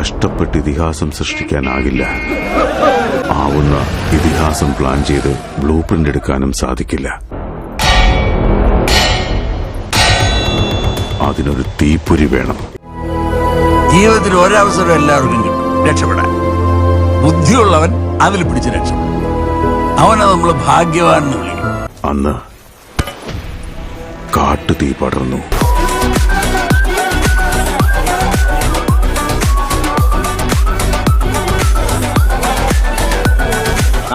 കഷ്ടപ്പെട്ട് ഇതിഹാസം സൃഷ്ടിക്കാനാകില്ല. ആവുന്ന ഇതിഹാസം പ്ലാൻ ചെയ്ത് ബ്ലൂ പ്രിന്റ് എടുക്കാനും സാധിക്കില്ല. അതിനൊരു തീപ്പൊരി വേണം. ജീവിതത്തിൽ ഒരവസരം എല്ലാവർക്കും കിട്ടും. രക്ഷപ്പെടാൻ. ബുദ്ധിയുള്ളവൻ അതിൽ പിടിച്ച് രക്ഷപ്പെടും. അവനെ നമ്മൾ ഭാഗ്യവാൻ എന്ന് വിളിക്കും. അന്ന് കാട്ടുതീ പടർന്നു.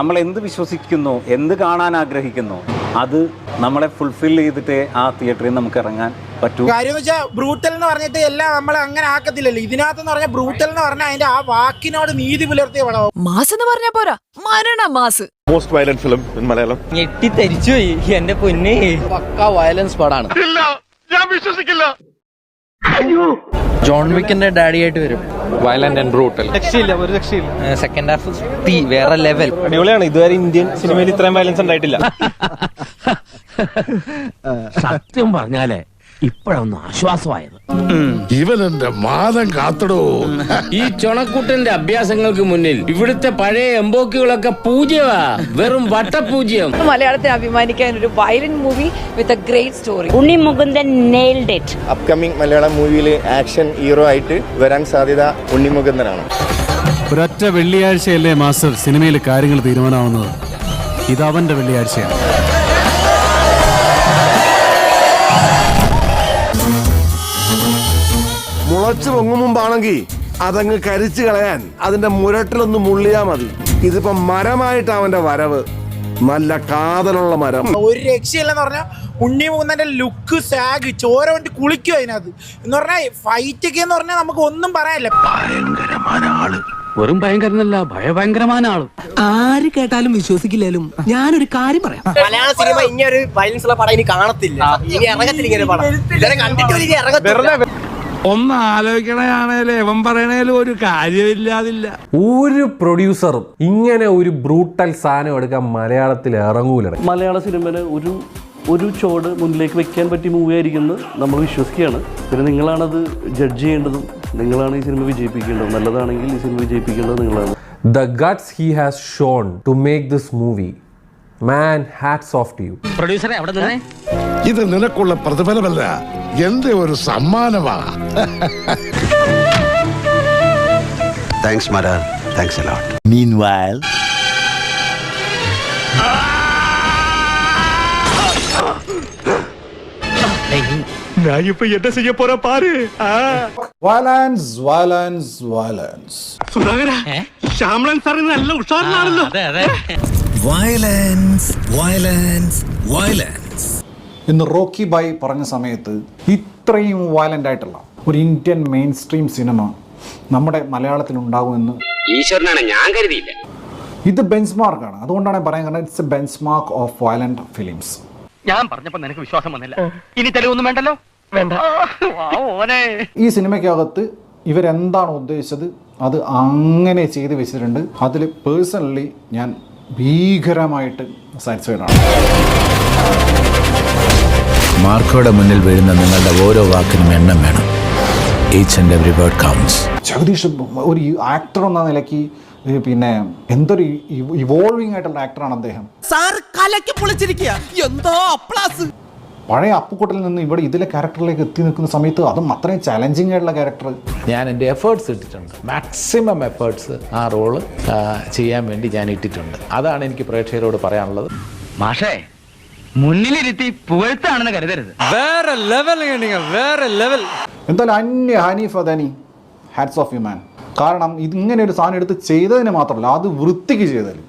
നമ്മൾ എന്ത് വിശ്വസിക്കുന്നു എന്ത് കാണാൻ ആഗ്രഹിക്കുന്നു അത് നമ്മളെ ഫുൾഫിൽ ചെയ്തിട്ട് ആ തിയേറ്ററിൽ നമുക്ക് ഇറങ്ങാൻ പറ്റൂ. കാര്യം വെച്ചാൽ ബ്രൂട്ടൽ എന്ന് പറഞ്ഞിട്ട് എല്ലാം നമ്മൾ അങ്ങനെ ആക്കത്തില്ലല്ലോ. ഇതിനകത്ത് പറഞ്ഞാൽ ബ്രൂട്ടൽ എന്ന് പറഞ്ഞാൽ അതിന്റെ ആ വാക്കിനോട് നീതി പുലർത്തിയ പടം മാസ് എന്ന് പറഞ്ഞ പോരാ. മരണ mass. Most violent film in Malayalam ഞെട്ടി തരിച്ചുപോയി എന്റെ പൊന്നെ. പക്ക വയലൻസ് പടാണ്. ജോൺ വിക്കിന്റെ ഡാഡി ആയിട്ട് വരും. വയലന്റ് ആൻഡ് ബ്രൂട്ടൽ രക്ഷയില്ല ഒരു രക്ഷയില്ല. സെക്കൻഡ് ഹാഫ് തീ വേറെ ലെവൽ അടിപൊളിയാണ് ഇതുവരെ ഇന്ത്യൻ സിനിമയിൽ ഇത്രയും വയലൻസ് ഉണ്ടായിട്ടില്ല. സത്യം പറഞ്ഞാലേ ഇപ്പോഴൊന്നും ആശ്വാസമായത്. ഇവനെന്റെ മാതം കാത്തടോ. ഈ ചുണക്കുട്ടന്റെ അഭ്യാസങ്ങൾക്ക് മുന്നിൽ ഇവിടുത്തെ പഴയ എംബോക്കുകളൊക്കെ പൂജ്യമാ വെറും വട്ടപൂജ്യം. മലയാളത്തെ അഭിമാനിക്കാൻ ഒരു violent movie with a great story Unni Mukundan nailed it upcoming Malayalam മൂവിയിൽ ആക്ഷൻ ഹീറോ ആയിട്ട് വരാൻ സാധ്യത ഉണ്ണി മുകുന്ദനാണ് ഒരൊറ്റ വെള്ളിയാഴ്ചയല്ലേ മാസ്റ്റർ സിനിമയിൽ കാര്യങ്ങൾ തീരുമാനമാവുന്നത് ഇത് അവന്റെ വെള്ളിയാഴ്ചയാണ്. പൊങ്ങും അതങ്ങ് കരിച്ചു കളയാൻ അതിന്റെ മുരട്ടിലൊന്ന് മുള്ളിയാ മതി. ഇതിപ്പോ മരമായിട്ട് അവന്റെ വരവ്. നല്ല കാതലുള്ള മരം. ഒരു രക്ഷയില്ലെന്ന് പറഞ്ഞാൽ ഉണ്ണി മൂന്നന്റെ ലുക്ക് സാഗ് ചോര കൊണ്ട് കുളിക്കും അതിനകത്ത്. എന്ന് പറഞ്ഞാൽ ഫൈറ്റ് ഒക്കെ എന്ന് പറഞ്ഞാൽ നമുക്ക് ഒന്നും പറയാനില്ല. വെറും ഭയങ്കരനല്ല ഭയഭയങ്കരമായ ആൾ. ആര് കേട്ടാലും വിശ്വസിക്കില്ലാലും ഞാനൊരു കാര്യം പറയാം. മലയാള സിനിമ ഇങ്ങനെ ഒരു വയലൻസ് ഉള്ള പടം ഇനി കാണത്തില്ല. ഇനി ഇറങ്ങത്തില്ല ഇങ്ങനെ പടം. കണ്ടിട്ട് ഇനി ഇറങ്ങത്തില്ല. ഒന്ന് ആലോചിക്കണേ ഇവൻ പറയണേലും ഒരു കാര്യമില്ലാതില്ല. ഒരു പ്രൊഡ്യൂസറും ഇങ്ങനെ ഒരു ബ്രൂട്ടൽ സാധനം എടുക്കാൻ മലയാളത്തിൽ ഇറങ്ങൂല മലയാള സിനിമയിൽ ഒരു ഒരു ചോട് മുന്നിലേക്ക് വെക്കാൻ പറ്റിയ മൂവി ആയിരിക്കുന്നത് നമ്മൾ വിശ്വസിക്കുകയാണ്. പിന്നെ നിങ്ങളാണത് ജഡ്ജ് ചെയ്യേണ്ടതും നിങ്ങളാണ് ഈ സിനിമ വിജയിപ്പിക്കേണ്ടത്. നല്ലതാണെങ്കിൽ ഈ സിനിമ വിജയിപ്പിക്കേണ്ടത് നിങ്ങളാണ്. The guts he has shown to make this movie man hats off to you പ്രൊഡ്യൂസറെ അവിടെ നിന്നേ? ഇത് നിനക്കുള്ള പ്രതിഫലമല്ല. എന്റെ ഒരു സമ്മാനമാ thanks Marar thanks a lot മീൻവയൽ violence violence violence Shyamalan sir നല്ല ഉഷാറിലാണല്ലോ. വയലൻസ് വയലൻസ് വയലൻസ് ഇന്ന് റോക്കി ബായ് പറഞ്ഞ സമയത്ത് ഇത്രയും വയലന്റ് ആയിട്ടുള്ള ഒരു ഇന്ത്യൻ മെയിൻ സ്ട്രീം സിനിമ നമ്മുടെ മലയാളത്തിൽ ഉണ്ടാകുമെന്ന് ഈശ്വരനാണ് ഞാൻ കരുതിയില്ല. ഇത് ബെഞ്ച് മാർക്കാണ് അതുകൊണ്ടാണ് ഞാൻ പറയാൻ കാരണം it's a benchmark of violent films ഞാൻ പറഞ്ഞപ്പോൾ നിനക്ക് വിശ്വാസം വന്നില്ല. ഇനി തെളിവൊന്നും വേണ്ടല്ലോ? വേണ്ട. ഓനെ ഈ സിനിമയ്ക്കകത്ത് ഇവരെന്താണ് ഉദ്ദേശിച്ചത്? അത് അങ്ങനെ ചെയ്ത് വെച്ചിട്ടുണ്ട്. അതിൽ പേഴ്സണലി ഞാൻ ഭീകരമായിട്ട് സാറ്റിസ്ഫൈഡ് ആണ്. മാർക്കോയുടെ മുന്നിൽ വീഴുന്ന നിങ്ങളുടെ ഓരോ വാക്കിനും എണ്ണം വേണം. Each and every word counts Jagadish ഒരു ആക്ടർ എന്ന നിലയ്ക്ക് പിന്നെ എന്തൊരു ഇവോൾവിംഗ് ആയിട്ടുള്ള ആക്ടറാണ് അദ്ദേഹം. സാർ കലക്കി പൊളിച്ചിരിക്കുക. എന്തോ അപ്ലാസ്. പഴയ അപ്പുക്കുട്ടിൽ നിന്ന് ഇവിടെ ഇതിലെ ക്യാരക്ടറിലേക്ക് എത്തി നിൽക്കുന്ന സമയത്ത് അതും അത്രയും ചലഞ്ചിങ് ആയിട്ടുള്ള ക്യാരക്ടർ ഞാൻ എന്റെ എഫേർട്സ് ഇട്ടിട്ടുണ്ട്. മാക്സിമം എഫേർട്സ് ആ റോൾ ചെയ്യാൻ വേണ്ടി ഞാൻ ഇട്ടിട്ടുണ്ട്. അതാണ് എനിക്ക് പ്രേക്ഷകരോട് പറയാനുള്ളത്. മാഷേ മുന്നിലിരുത്തി പുകഴ്ത്താണെന്ന് കരുതരുത്. വേറെ ലെവൽ വേറെ ലെവൽ എന്തായാലും ഹാറ്റ്സ് ഓഫ് യു കാരണം ഇത് ഇങ്ങനെ ഒരു സാധനം എടുത്ത് ചെയ്തതിന് മാത്രമല്ല അത് വൃത്തിക്ക് ചെയ്തതിൽ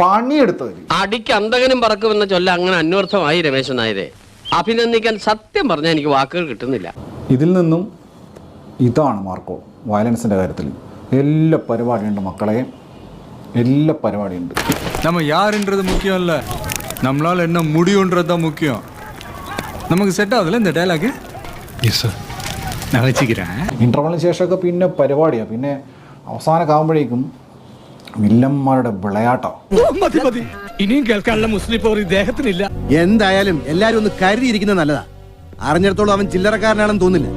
പണിയെടുത്തതിൽ അടിക്ക് അന്തകനും പറക്കുമെന്ന ചൊല്ല അങ്ങനെ അന്വർത്ഥമായി രമേശൻ നായരെ. അഭിനന്ദിക്കാൻ സത്യം പറഞ്ഞാൽ എനിക്ക് വാക്കുകൾ കിട്ടുന്നില്ല. ഇതിൽ നിന്നും ഇതാണ് മാർക്കോ വയലൻസിന്റെ കാര്യത്തിൽ എല്ലാ പരിപാടിയുണ്ട് മക്കളെ. എല്ലാ പരിപാടിയുണ്ട്. നമ്മൾ യാറിന്റെത് മുഖ്യമല്ല? நம்மளால என்ன முடியுன்றது தான் முக்கியம் நமக்கு செட் ஆகுதுல்ல இந்த டைலாக் நான் வச்சுக்கிறேன் ഇൻ്റർവലിന് ശേഷമൊക്കെ പിന്നെ പരിപാടിയാണ് പിന്നെ അവസാനമൊക്കെ ആകുമ്പോഴേക്കും വില്ലന്മാരുടെ വിളയാട്ടം ഇനിയും കേൾക്കാനുള്ള മുസ്ലിം പോർ ഇദ്ദേഹത്തിനില്ല എന്തായാലും എല്ലാരും ഒന്ന് കരുതിയിരിക്കുന്നത് നല്ലതാ അറിഞ്ഞിടത്തോളം അവൻ ചില്ലറക്കാരനാണെന്ന് തോന്നില്ല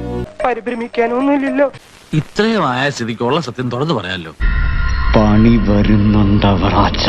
പരിഭ്രമിക്കാനൊന്നുമില്ലല്ലോ ഇത്രയും ആയ സ്ഥിതിക്കുള്ള സത്യം തുറന്നു പറയാമല്ലോ പണി വരുന്നുണ്ടവറാച്ച